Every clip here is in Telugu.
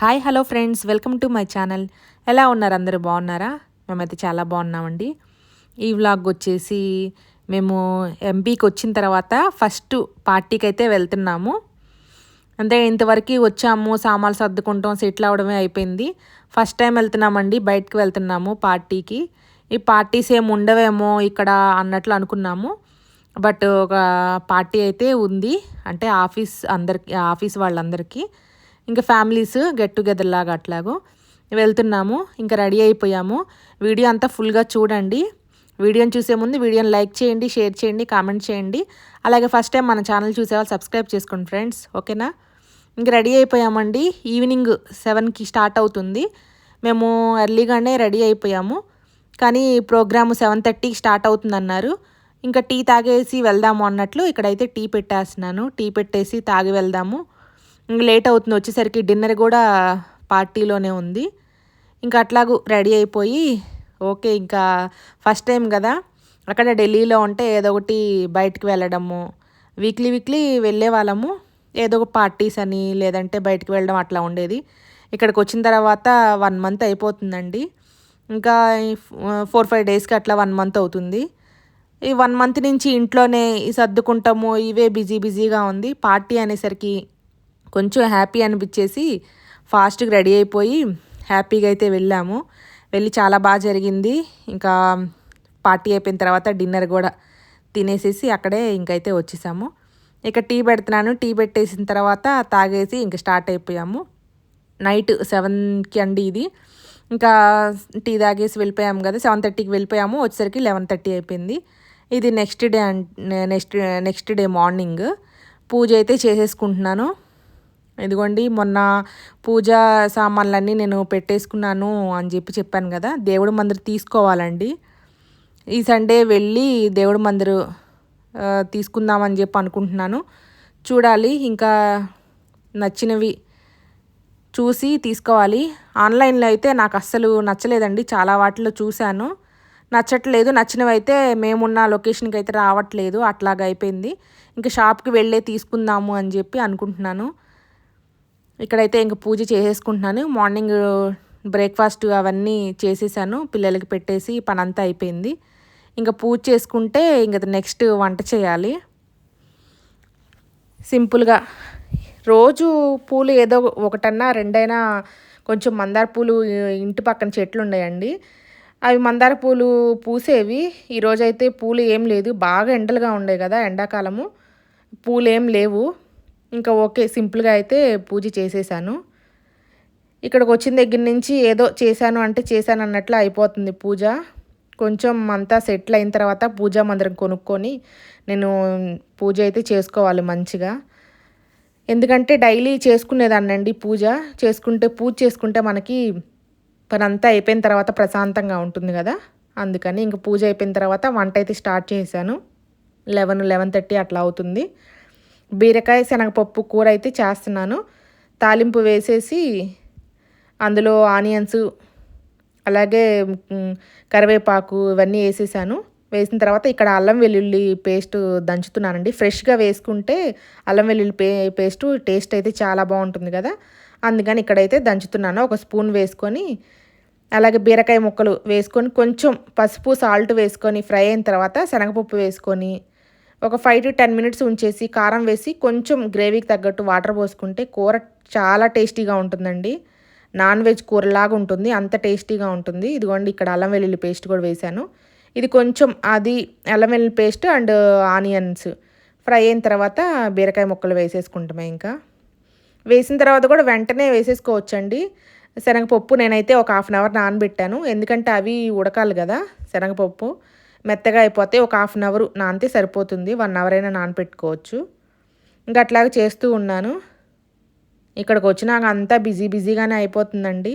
Hi hello friends. Welcome to my channel. ఎలా ఉన్నారు అందరూ? బాగున్నారా? మేమైతే చాలా బాగున్నామండి. ఈ వ్లాగ్ వచ్చేసి మేము ఎంపీకి వచ్చిన తర్వాత ఫస్ట్ పార్టీకి అయితే వెళ్తున్నాము. అంటే ఇంతవరకు వచ్చాము సామాన్లు సర్దుకుంటాం సెటిల్ అవడమే అయిపోయింది. ఫస్ట్ టైం వెళ్తున్నామండి బయటకు వెళ్తున్నాము పార్టీకి. ఈ పార్టీస్ ఏమి ఉండవేమో ఇక్కడ అన్నట్లు అనుకున్నాము. బట్ ఒక పార్టీ అయితే ఉంది అంటే ఆఫీస్ అందరికి ఆఫీస్ వాళ్ళందరికీ. ఇంకా ఫ్యామిలీస్ గెట్ టుగెదర్ లాగా అట్లాగో. వెళ్తున్నాము ఇంకా రెడీ అయిపోయాము. వీడియో అంతా ఫుల్గా చూడండి. వీడియోని చూసే ముందు వీడియోని లైక్ చేయండి షేర్ చేయండి కామెంట్ చేయండి. అలాగే ఫస్ట్ టైం మన ఛానల్ చూసేవాళ్ళు సబ్స్క్రైబ్ చేసుకోండి ఫ్రెండ్స్ ఓకేనా? ఇంక రెడీ అయిపోయామండి. ఈవినింగ్ సెవెన్కి స్టార్ట్ అవుతుంది. మేము ఎర్లీగానే రెడీ అయిపోయాము. కానీ ప్రోగ్రాము సెవెన్ థర్టీకి స్టార్ట్ అవుతుందన్నారు. ఇంకా టీ తాగేసి వెళ్దాము అన్నట్లు ఇక్కడైతే టీ పెట్టేస్తున్నాను. టీ పెట్టేసి తాగి వెళ్దాము. లేట్ అవుతుంది వచ్చేసరికి డిన్నర్ కూడా పార్టీలోనే ఉంది. ఇంకా అట్లాగూ రెడీ అయిపోయి ఓకే ఇంకా ఫస్ట్ టైం కదా అక్కడ ఢిల్లీలో ఉంటే ఏదో ఒకటి బయటికి వెళ్ళడము వీక్లీ వీక్లీ వెళ్ళే వాళ్ళము ఏదో ఒక పార్టీస్ అని లేదంటే బయటికి వెళ్ళడం అట్లా ఉండేది. ఇక్కడికి వచ్చిన తర్వాత వన్ మంత్ అయిపోతుందండి. ఇంకా ఫోర్ ఫైవ్ డేస్కి అట్లా వన్ మంత్ అవుతుంది. ఈ వన్ మంత్ నుంచి ఇంట్లోనే సర్దుకుంటాము ఇవే బిజీ బిజీగా ఉంది. పార్టీ అనేసరికి కొంచెం హ్యాపీ అనిపించేసి ఫాస్ట్గా రెడీ అయిపోయి హ్యాపీగా అయితే వెళ్ళాము. వెళ్ళి చాలా బాగా జరిగింది. ఇంకా పార్టీ అయిపోయిన తర్వాత డిన్నర్ కూడా తినేసేసి అక్కడే ఇంకైతే వచ్చేసాము. ఇక టీ పెడుతున్నాను. టీ పెట్టేసిన తర్వాత తాగేసి ఇంక స్టార్ట్ అయిపోయాము. నైట్ సెవెన్కి అండి ఇది. ఇంకా టీ తాగేసి వెళ్ళిపోయాము కదా సెవెన్ థర్టీకి వెళ్ళిపోయాము. వచ్చేసరికి లెవెన్ థర్టీ అయిపోయింది. ఇది next day next next day morning. పూజ అయితే చేసేసుకుంటున్నాను. ఇదిగోండి మొన్న పూజా సామాన్లన్నీ నేను పెట్టేసుకున్నాను అని చెప్పి చెప్పాను కదా దేవుడు మందిరం తీసుకోవాలండి. ఈ సండే వెళ్ళి దేవుడు మందిరం తీసుకుందామని చెప్పి అనుకుంటున్నాను. చూడాలి ఇంకా నచ్చినవి చూసి తీసుకోవాలి. ఆన్లైన్లో అయితే నాకు అస్సలు నచ్చలేదండి చాలా వాటిలో చూశాను. నచ్చట్లేదు నచ్చినవి అయితే మేమున్న లొకేషన్కి అయితే రావట్లేదు అట్లాగా అయిపోయింది. ఇంకా షాప్కి వెళ్ళే తీసుకుందాము అని చెప్పి అనుకుంటున్నాను. ఇక్కడైతే ఇంక పూజ చేసేసుకుంటున్నాను. మార్నింగ్ బ్రేక్ఫాస్ట్ అవన్నీ చేసేసాను. పిల్లలకి పెట్టేసి పనంతా అయిపోయింది. ఇంకా పూజ చేసుకుంటే ఇంక నెక్స్ట్ వంట చేయాలి. సింపుల్గా రోజు పూలు ఏదో ఒకటన్నా రెండైనా కొంచెం మందార పూలు ఇంటి పక్కన చెట్లు ఉన్నాయండి. అవి మందార పూలు పూసేవి. ఈరోజైతే పూలు ఏం లేదు. బాగా ఎండలుగా ఉండే కదా ఎండాకాలము. పూలు ఏం లేవు. ఇంకా ఓకే సింపుల్గా అయితే పూజ చేసేసాను. ఇక్కడికి వచ్చిన దగ్గర నుంచి ఏదో చేశాను అంటే చేశాను అన్నట్లు అయిపోతుంది పూజ. కొంచెం అంతా సెటిల్ అయిన తర్వాత పూజా మందిరం కొనుక్కొని నేను పూజ అయితే చేసుకోవాలి మంచిగా. ఎందుకంటే డైలీ చేసుకునేదాన్నండి పూజ. చేసుకుంటే పూజ చేసుకుంటే మనకి పని అంతా అయిపోయిన తర్వాత ప్రశాంతంగా ఉంటుంది కదా. అందుకని ఇంక పూజ అయిపోయిన తర్వాత వంట అయితే స్టార్ట్ చేశాను. లెవెన్ లెవెన్ థర్టీ అట్లా అవుతుంది. బీరకాయ శనగపప్పు కూర అయితే చేస్తున్నాను. తాలింపు వేసేసి అందులో ఆనియన్స్ అలాగే కరివేపాకు ఇవన్నీ వేసేసాను. వేసిన తర్వాత ఇక్కడ అల్లం వెల్లుల్లి పేస్ట్ దంచుతున్నానండి. ఫ్రెష్గా వేసుకుంటే అల్లం వెల్లుల్లి పే పేస్ట్ టేస్ట్ అయితే చాలా బాగుంటుంది కదా. అందుకని ఇక్కడైతే దంచుతున్నాను. ఒక స్పూన్ వేసుకొని అలాగే బీరకాయ ముక్కలు వేసుకొని కొంచెం పసుపు సాల్ట్ వేసుకొని ఫ్రై అయిన తర్వాత శనగపప్పు వేసుకొని ఒక ఫైవ్ టు టెన్ మినిట్స్ ఉంచేసి కారం వేసి కొంచెం గ్రేవీకి తగ్గట్టు వాటర్ పోసుకుంటే కూర చాలా టేస్టీగా ఉంటుందండి. నాన్ వెజ్ కూరలాగా ఉంటుంది అంత టేస్టీగా ఉంటుంది. ఇదిగోండి ఇక్కడ అల్లం వెల్లుల్లి పేస్ట్ కూడా వేశాను. ఇది కొంచెం అది అల్లం వెల్లుల్లి పేస్ట్ అండ్ ఆనియన్స్ ఫ్రై అయిన తర్వాత బీరకాయ ముక్కలు వేసేసుకుంటామే ఇంకా. వేసిన తర్వాత కూడా వెంటనే వేసేసుకోవచ్చండి. శనగపప్పు నేనైతే ఒక హాఫ్ అన్ అవర్ నానబెట్టాను. ఎందుకంటే అవి ఉడకాలి కదా శనగపప్పు. మెత్తగా అయిపోతే ఒక హాఫ్ అన్ అవర్ నానితే సరిపోతుంది. వన్ అవర్ అయినా నానపెట్టుకోవచ్చు. ఇంకా అట్లాగే చేస్తూ ఉన్నాను. ఇక్కడికి వచ్చినాక అంతా బిజీ బిజీగానే అయిపోతుందండి.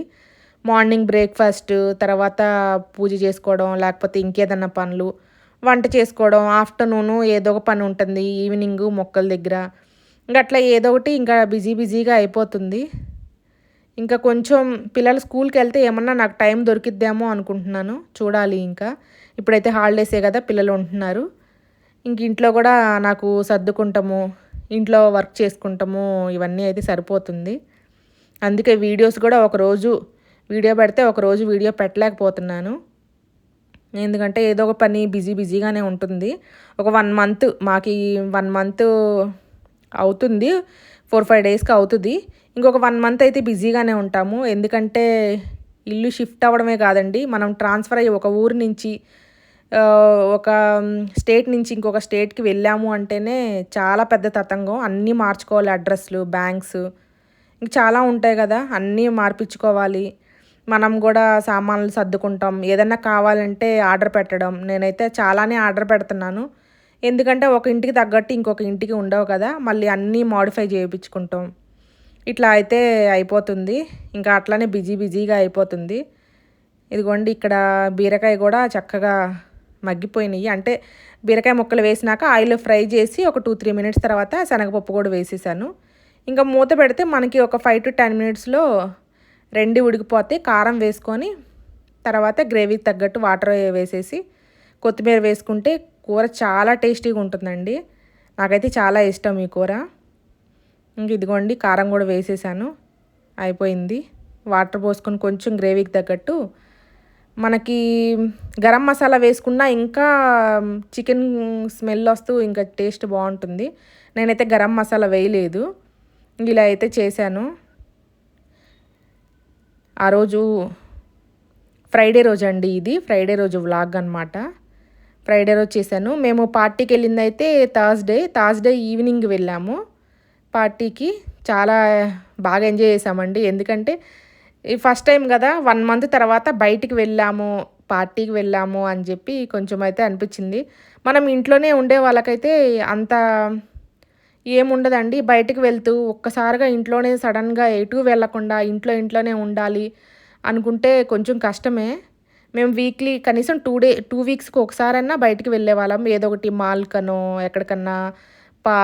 మార్నింగ్ బ్రేక్ఫాస్ట్ తర్వాత పూజ చేసుకోవడం లేకపోతే ఇంకేదన్నా పనులు వంట చేసుకోవడం ఆఫ్టర్నూన్ ఏదో ఒక పని ఉంటుంది ఈవినింగ్ మొక్కల దగ్గర. ఇంకా అట్లా ఏదో ఒకటి ఇంకా బిజీ బిజీగా అయిపోతుంది. ఇంకా కొంచెం పిల్లలు స్కూల్కి వెళ్తే ఏమన్నా నాకు టైం దొరికిద్దేమో అనుకుంటున్నాను. చూడాలి ఇంకా. ఇప్పుడైతే హాలిడేసే కదా పిల్లలు ఉంటున్నారు. ఇంక ఇంట్లో కూడా నాకు సర్దుకుంటాము ఇంట్లో వర్క్ చేసుకుంటాము ఇవన్నీ అయితే సరిపోతుంది. అందుకే వీడియోస్ కూడా ఒకరోజు వీడియో పెడితే ఒకరోజు వీడియో పెట్టలేకపోతున్నాను. ఎందుకంటే ఏదో ఒక పని బిజీ బిజీగానే ఉంటుంది. ఒక వన్ మంత్ మాకు వన్ మంత్ అవుతుంది. ఫోర్ ఫైవ్ డేస్కి అవుతుంది. ఇంకొక వన్ మంత్ అయితే బిజీగానే ఉంటాము. ఎందుకంటే ఇల్లు షిఫ్ట్ అవ్వడమే కాదండి. మనం ట్రాన్స్ఫర్ అయ్యి ఒక ఊరు నుంచి ఒక స్టేట్ నుంచి ఇంకొక స్టేట్కి వెళ్ళాము అంటేనే చాలా పెద్ద తతంగం. అన్నీ మార్చుకోవాలి. అడ్రస్లు బ్యాంక్స్ ఇంక చాలా ఉంటాయి కదా. అన్నీ మార్పించుకోవాలి. మనం కూడా సామాన్లు సర్దుకుంటాం. ఏదన్నా కావాలంటే ఆర్డర్ పెట్టడం. నేనైతే చాలానే ఆర్డర్ పెడుతున్నాను. ఎందుకంటే ఒక ఇంటికి తగ్గట్టు ఇంకొక ఇంటికి ఉండవు కదా. మళ్ళీ అన్నీ మాడిఫై చేయించుకుంటాం. ఇట్లా అయితే అయిపోతుంది. ఇంకా అట్లానే బిజీ బిజీగా అయిపోతుంది. ఇదిగోండి ఇక్కడ బీరకాయ కూడా చక్కగా మగ్గిపోయినాయి. అంటే బీరకాయ ముక్కలు వేసినాక ఆయిల్ ఫ్రై చేసి ఒక టూ త్రీ మినిట్స్ తర్వాత శనగపప్పు కూడా వేసేసాను. ఇంకా మూత పెడితే మనకి ఒక ఫైవ్ టు టెన్ మినిట్స్లో రెండు ఉడికిపోతే కారం వేసుకొని తర్వాత గ్రేవీకి తగ్గట్టు వాటర్ వేసేసి కొత్తిమీర వేసుకుంటే కూర చాలా టేస్టీగా ఉంటుందండి. నాకైతే చాలా ఇష్టం ఈ కూర. ఇంక ఇదిగోండి కారం కూడా వేసేసాను. అయిపోయింది. వాటర్ పోసుకొని కొంచెం గ్రేవీకి తగ్గట్టు. మనకి గరం మసాలా వేసుకున్నా ఇంకా చికెన్ స్మెల్ వస్తూ ఇంకా టేస్ట్ బాగుంటుంది. నేనైతే గరం మసాలా వేయలేదు. ఇలా అయితే చేశాను. ఆ రోజు ఫ్రైడే రోజు అండి ఇది. ఫ్రైడే రోజు వ్లాగ్ అనమాట ఫ్రైడే రోజు చేశాను. మేము పార్టీకి వెళ్ళింది అయితే థర్స్డే థర్స్డే ఈవినింగ్ వెళ్ళాము. పార్టీకి చాలా బాగా ఎంజాయ్ చేసామండి ఎందుకంటే ఫస్ట్ టైం కదా వన్ మంత్ తర్వాత బయటికి వెళ్ళాము పార్టీకి వెళ్ళాము అని చెప్పి కొంచెం అయితే అనిపించింది. మనం ఇంట్లోనే ఉండే వాళ్ళకైతే అంత ఏముండదండి. బయటికి వెళ్తూ ఒక్కసారిగా ఇంట్లోనే సడన్గా ఎటు వెళ్ళకుండా ఇంట్లో ఇంట్లోనే ఉండాలి అనుకుంటే కొంచెం కష్టమే. మేము వీక్లీ కనీసం టూ డే టూ వీక్స్కి ఒకసారన్నా బయటికి వెళ్ళే వాళ్ళం ఏదో ఒకటి మాల్కనో ఎక్కడికన్నా పా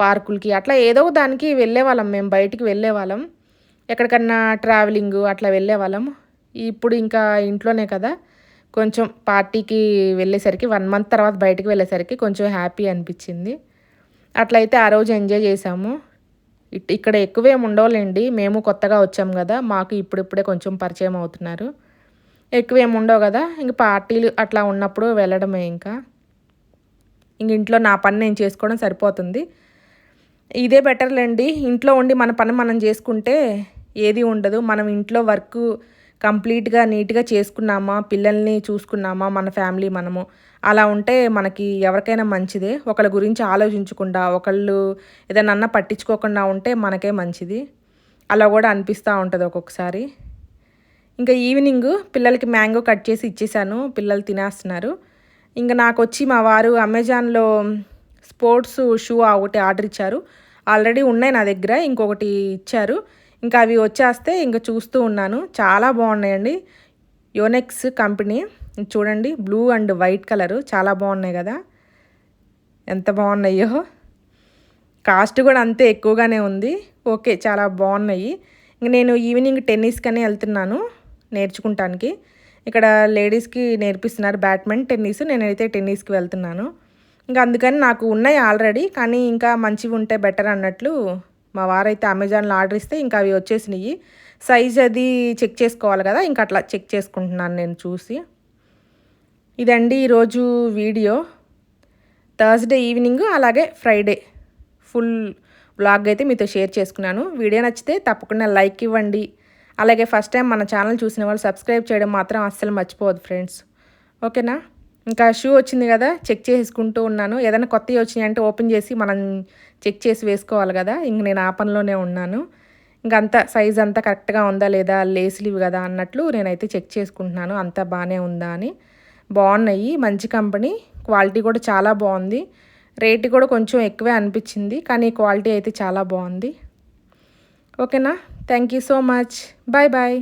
పార్కులకి అట్లా ఏదో దానికి వెళ్ళే వాళ్ళం మేము బయటికి వెళ్ళే వాళ్ళం ఎక్కడికన్నా ట్రావెలింగ్ అట్లా వెళ్ళే వాళ్ళం ఇప్పుడు ఇంకా ఇంట్లోనే కదా. కొంచెం పార్టీకి వెళ్ళేసరికి వన్ మంత్ తర్వాత బయటికి వెళ్ళేసరికి కొంచెం హ్యాపీ అనిపించింది. అట్లయితే ఆ రోజు ఎంజాయ్ చేసాము ఇక్కడ ఎక్కువేం ఉండవులేండి. మేము కొత్తగా వచ్చాము కదా. మాకు ఇప్పుడిప్పుడే కొంచెం పరిచయం అవుతున్నారు. ఎక్కువేం ఉండవు కదా. ఇంక పార్టీలు అట్లా ఉన్నప్పుడు వెళ్ళడమే ఇంకా. ఇంక ఇంట్లో నా పని నేను చేసుకోవడం సరిపోతుంది. ఇదే బెటర్లేండి ఇంట్లో ఉండి మన పని మనం చేసుకుంటే ఏది ఉండదు. మనం ఇంట్లో వర్క్ కంప్లీట్గా నీట్గా చేసుకున్నామా పిల్లల్ని చూసుకున్నామా మన ఫ్యామిలీ మనము. అలా ఉంటే మనకి ఎవరికైనా మంచిదే. ఒకళ్ళ గురించి ఆలోచించకుండా ఒకళ్ళు ఏదైనా పట్టించుకోకుండా ఉంటే మనకే మంచిది. అలా కూడా అనిపిస్తూ ఉంటుంది ఒక్కొక్కసారి. ఇంకా ఈవినింగ్ పిల్లలకి మ్యాంగో కట్ చేసి ఇచ్చేసాను. పిల్లలు తినేస్తున్నారు. ఇంకా నాకు వచ్చి మా వారు అమెజాన్లో స్పోర్ట్స్ షూ ఒకటి ఆర్డర్ ఇచ్చారు. ఆల్రెడీ ఉన్నాయి నా దగ్గర ఇంకొకటి ఇచ్చారు. ఇంకా అవి వచ్చేస్తే ఇంకా చూస్తూ ఉన్నాను. చాలా బాగున్నాయండి. Yonex company. చూడండి బ్లూ అండ్ వైట్ కలరు. చాలా బాగున్నాయి కదా. ఎంత బాగున్నాయో. కాస్ట్ కూడా అంతే ఎక్కువగానే ఉంది. ఓకే చాలా బాగున్నాయి. ఇంక నేను ఈవినింగ్ టెన్నిస్కనే వెళ్తున్నాను నేర్చుకుంటానికి. ఇక్కడ లేడీస్కి నేర్పిస్తున్నారు బ్యాడ్మింటన్ టెన్నిస్. నేనైతే టెన్నిస్కి వెళ్తున్నాను. ఇంకా అందుకని నాకు ఉన్నాయి ఆల్రెడీ కానీ ఇంకా మంచివి ఉంటే బెటర్ అన్నట్లు మా వారైతే అమెజాన్లో ఆర్డర్ ఇస్తే ఇంకా అవి వచ్చేసినాయి. సైజ్ అది చెక్ చేసుకోవాలి కదా ఇంకా అట్లా చెక్ చేసుకుంటున్నాను నేను చూసి. ఇదండి ఈరోజు వీడియో. థర్స్డే ఈవినింగ్ అలాగే ఫ్రైడే. ఫుల్ బ్లాగ్ అయితే మీతో షేర్ చేసుకున్నాను. వీడియో నచ్చితే తప్పకుండా లైక్ ఇవ్వండి. అలాగే ఫస్ట్ టైం మన ఛానల్ చూసిన వాళ్ళు సబ్స్క్రైబ్ చేయడం మాత్రం అస్సలు మర్చిపోవద్దు ఫ్రెండ్స్. ఓకేనా? ఇంకా షూ వచ్చింది కదా చెక్ చేసుకుంటూ ఉన్నాను. ఏదైనా కొత్తవి వచ్చినాయి అంటే ఓపెన్ చేసి మనం చెక్ చేసి వేసుకోవాలి కదా ఇంక నేను ఆ పనిలోనే ఉన్నాను. అంత సైజ్ అంతా కరెక్ట్గా ఉందా లేదా లేసులు కదా అన్నట్లు నేనైతే చెక్ చేసుకుంటున్నాను. అంతా బాగానే ఉందా అని. బాగున్నాయి మంచి కంపెనీ. క్వాలిటీ కూడా చాలా బాగుంది. రేట్ కూడా కొంచెం ఎక్కువే అనిపించింది కానీ క్వాలిటీ అయితే చాలా బాగుంది. ఓకేనా? Thank you so much. Bye bye.